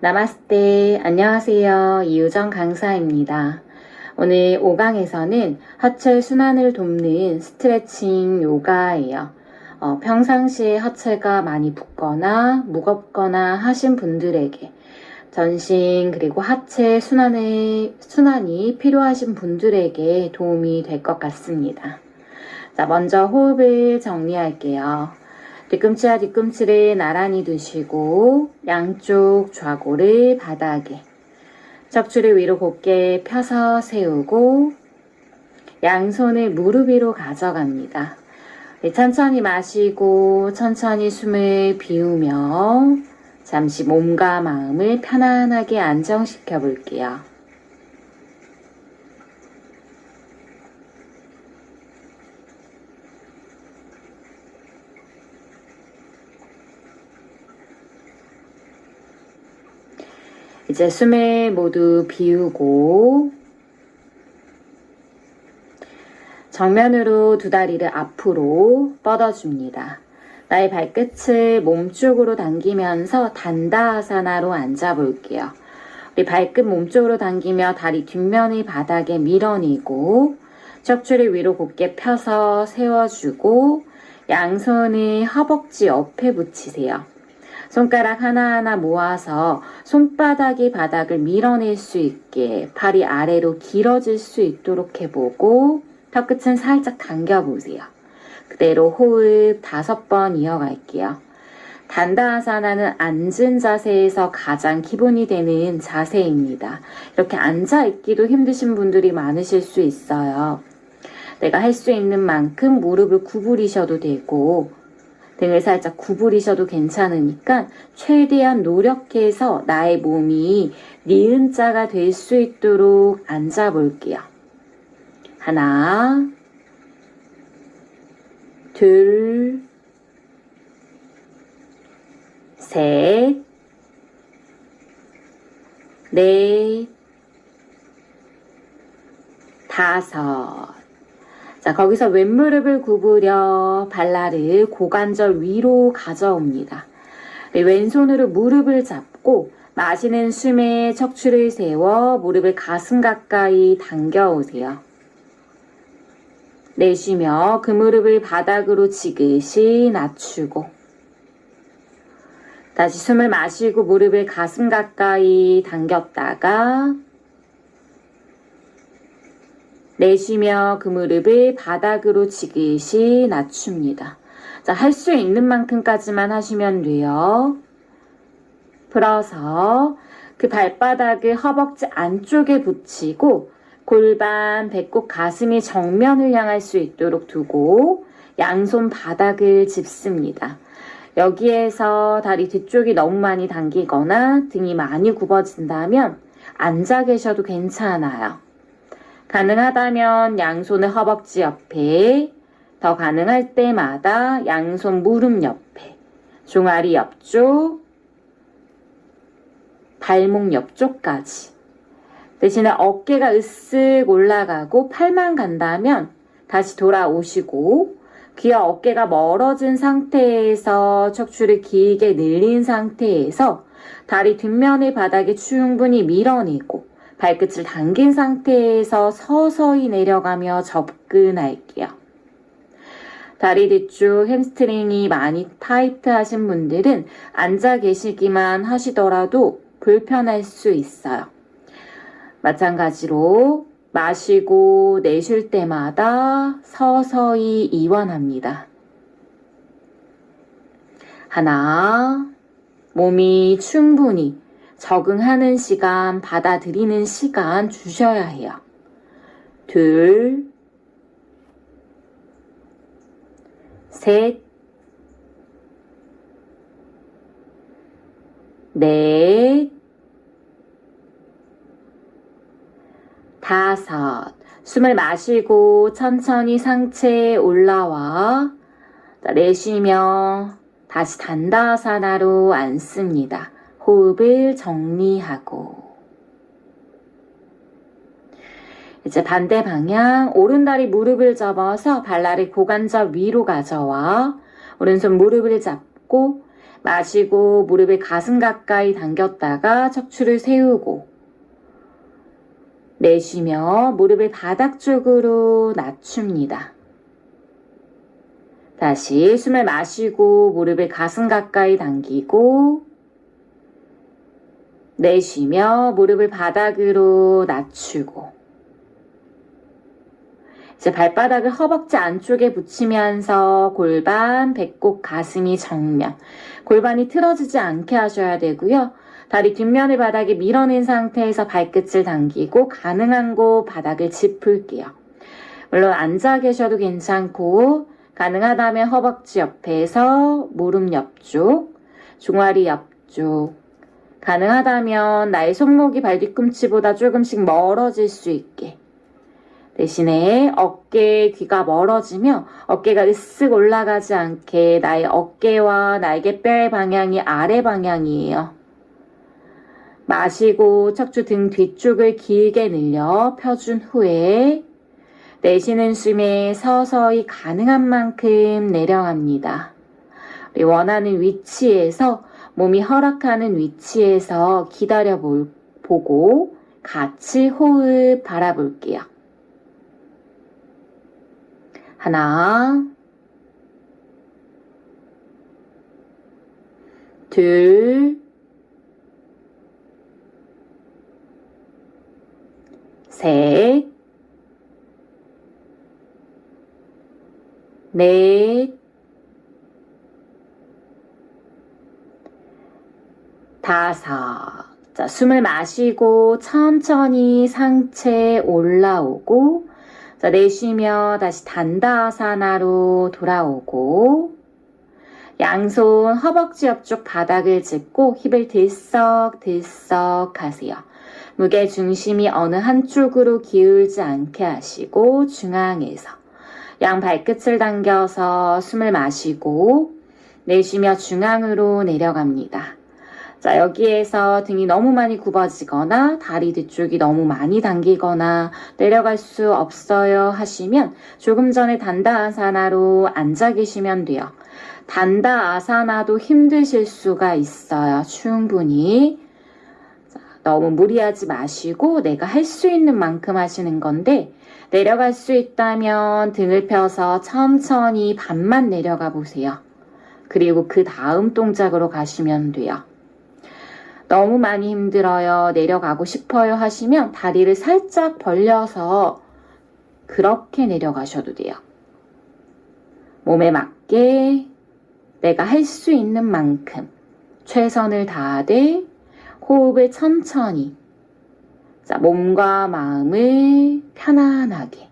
나마스테, 안녕하세요. 이유정 강사입니다. 오늘 5강에서는 하체 순환을 돕는 스트레칭 요가예요. 어, 평상시에 하체가 많이 붓거나 무겁거나 하신 분들에게 전신 그리고 하체 순환의, 순환이 필요하신 분들에게 도움이 될 것 같습니다. 자, 먼저 호흡을 정리할게요. 뒤꿈치와 뒤꿈치를 나란히 두시고 양쪽 좌골을 바닥에 척추를 위로 곧게 펴서 세우고 양손을 무릎 위로 가져갑니다. 네, 천천히 마시고 천천히 숨을 비우며 잠시 몸과 마음을 편안하게 안정시켜 볼게요. 이제 숨을 모두 비우고 정면으로 두 다리를 앞으로 뻗어줍니다. 나의 발끝을 몸쪽으로 당기면서 단다아사나로 앉아볼게요. 우리 발끝 몸쪽으로 당기며 다리 뒷면의 바닥에 밀어내고 척추를 위로 곧게 펴서 세워주고 양손을 허벅지 옆에 붙이세요. 손가락 하나하나 모아서 손바닥이 바닥을 밀어낼 수 있게 팔이 아래로 길어질 수 있도록 해보고 턱끝은 살짝 당겨보세요. 그대로 호흡 다섯 번 이어갈게요. 단다아사나는 앉은 자세에서 가장 기본이 되는 자세입니다. 이렇게 앉아 있기도 힘드신 분들이 많으실 수 있어요. 내가 할 수 있는 만큼 무릎을 구부리셔도 되고 등을 살짝 구부리셔도 괜찮으니까 최대한 노력해서 나의 몸이 니은 자가 될 수 있도록 앉아 볼게요. 하나, 둘, 셋, 넷, 다섯. 자, 거기서 왼무릎을 구부려 발라를 고관절 위로 가져옵니다. 네, 왼손으로 무릎을 잡고 마시는 숨에 척추를 세워 무릎을 가슴 가까이 당겨오세요. 내쉬며 그 무릎을 바닥으로 지그시 낮추고 다시 숨을 마시고 무릎을 가슴 가까이 당겼다가 내쉬며 그 무릎을 바닥으로 지그시 낮춥니다. 자, 할 수 있는 만큼까지만 하시면 돼요. 풀어서 그 발바닥을 허벅지 안쪽에 붙이고 골반, 배꼽, 가슴이 정면을 향할 수 있도록 두고 양손 바닥을 짚습니다. 여기에서 다리 뒤쪽이 너무 많이 당기거나 등이 많이 굽어진다면 앉아 계셔도 괜찮아요. 가능하다면 양손을 허벅지 옆에, 더 가능할 때마다 양손 무릎 옆에, 종아리 옆쪽, 발목 옆쪽까지. 대신에 어깨가 으쓱 올라가고 팔만 간다면 다시 돌아오시고 귀와 어깨가 멀어진 상태에서 척추를 길게 늘린 상태에서 다리 뒷면의 바닥에 충분히 밀어내고 발끝을 당긴 상태에서 서서히 내려가며 접근할게요. 다리 뒤쪽 햄스트링이 많이 타이트 하신 분들은 앉아 계시기만 하시더라도 불편할 수 있어요. 마찬가지로 마시고 내쉴 때마다 서서히 이완합니다. 하나, 몸이 충분히 적응하는 시간, 받아들이는 시간 주셔야 해요. 둘, 셋, 넷, 다섯. 숨을 마시고 천천히 상체에 올라와 자, 내쉬며 다시 단다사나로 앉습니다. 호흡을 정리하고 이제 반대 방향 오른다리 무릎을 접어서 발라를 고관절 위로 가져와 오른손 무릎을 잡고 마시고 무릎을 가슴 가까이 당겼다가 척추를 세우고 내쉬며 무릎을 바닥 쪽으로 낮춥니다. 다시 숨을 마시고 무릎을 가슴 가까이 당기고 내쉬며 무릎을 바닥으로 낮추고 이제 발바닥을 허벅지 안쪽에 붙이면서 골반, 배꼽, 가슴이 정면. 골반이 틀어지지 않게 하셔야 되고요. 다리 뒷면을 바닥에 밀어낸 상태에서 발끝을 당기고 가능한 곳 바닥을 짚을게요. 물론 앉아 계셔도 괜찮고 가능하다면 허벅지 옆에서 무릎 옆쪽, 종아리 옆쪽, 가능하다면 나의 손목이 발 뒤꿈치보다 조금씩 멀어질 수 있게 대신에 어깨, 귀가 멀어지며 어깨가 으쓱 올라가지 않게 나의 어깨와 날개뼈의 방향이 아래 방향이에요. 마시고 척추 등 뒤쪽을 길게 늘려 펴준 후에 내쉬는 숨에 서서히 가능한 만큼 내려갑니다. 원하는 위치에서 몸이 허락하는 위치에서 기다려 볼- 보고 같이 호흡 바라볼게요. 하나, 둘, 셋, 넷, 다섯. 자, 숨을 마시고 천천히 상체 올라오고, 자, 내쉬며 다시 단다아사나로 돌아오고, 양손 허벅지 옆쪽 바닥을 짚고 힙을 들썩들썩 하세요. 무게 중심이 어느 한쪽으로 기울지 않게 하시고 중앙에서 양 발끝을 당겨서 숨을 마시고 내쉬며 중앙으로 내려갑니다. 자, 여기에서 등이 너무 많이 굽어지거나 다리 뒤쪽이 너무 많이 당기거나 내려갈 수 없어요 하시면 조금 전에 단다 아사나로 앉아 계시면 돼요. 단다 아사나도 힘드실 수가 있어요. 충분히. 자, 너무 무리하지 마시고 내가 할 수 있는 만큼 하시는 건데 내려갈 수 있다면 등을 펴서 천천히 반만 내려가 보세요. 그리고 그 다음 동작으로 가시면 돼요. 너무 많이 힘들어요. 내려가고 싶어요 하시면 다리를 살짝 벌려서 그렇게 내려가셔도 돼요. 몸에 맞게 내가 할 수 있는 만큼 최선을 다하되 호흡을 천천히 자, 몸과 마음을 편안하게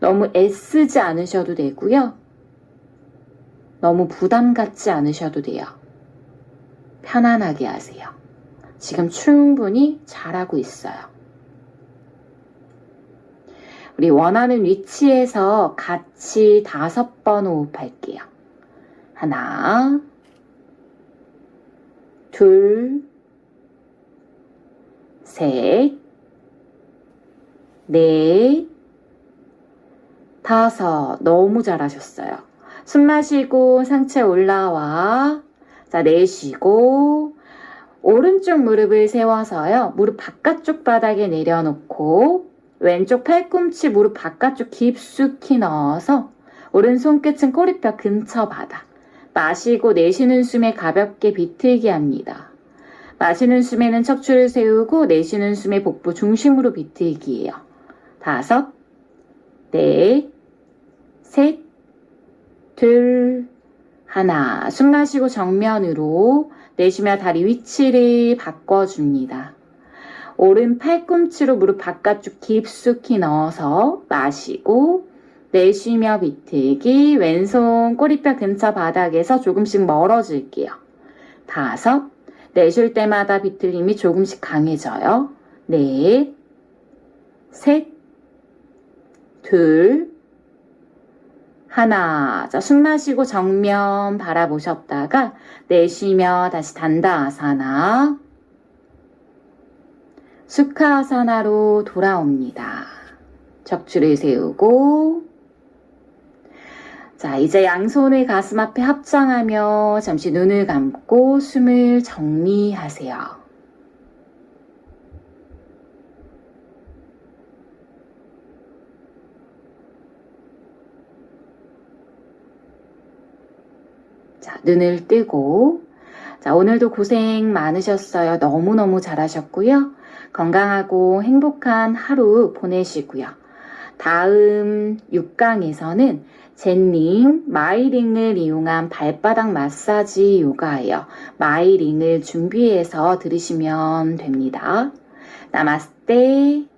너무 애쓰지 않으셔도 되고요. 너무 부담 갖지 않으셔도 돼요. 편안하게 하세요. 지금 충분히 잘하고 있어요. 우리 원하는 위치에서 같이 다섯 번 호흡할게요. 하나, 둘, 셋, 넷, 다섯. 너무 잘하셨어요. 숨 마시고 상체 올라와. 자, 내쉬고, 오른쪽 무릎을 세워서요. 무릎 바깥쪽 바닥에 내려놓고 왼쪽 팔꿈치 무릎 바깥쪽 깊숙이 넣어서 오른손 끝은 꼬리뼈 근처 바닥. 마시고 내쉬는 숨에 가볍게 비틀기 합니다. 마시는 숨에는 척추를 세우고 내쉬는 숨에 복부 중심으로 비틀기예요. 다섯, 넷, 셋, 둘, 하나. 숨 마시고 정면으로 내쉬며 다리 위치를 바꿔줍니다. 오른 팔꿈치로 무릎 바깥쪽 깊숙이 넣어서 마시고 내쉬며 비틀기 왼손 꼬리뼈 근처 바닥에서 조금씩 멀어질게요. 다섯 내쉴 때마다 비틀림이 조금씩 강해져요. 넷, 셋, 둘, 하나. 자, 숨 마시고 정면 바라보셨다가 내쉬며 다시 단다아사나. 수카아사나로 돌아옵니다. 척추를 세우고 자, 이제 양손을 가슴 앞에 합장하며 잠시 눈을 감고 숨을 정리하세요. 자, 눈을 뜨고. 자, 오늘도 고생 많으셨어요. 너무너무 잘하셨고요. 건강하고 행복한 하루 보내시고요. 다음 6강에서는 젠닝, 마이링을 이용한 발바닥 마사지 요가예요. 마이링을 준비해서 들으시면 됩니다. 나마스테.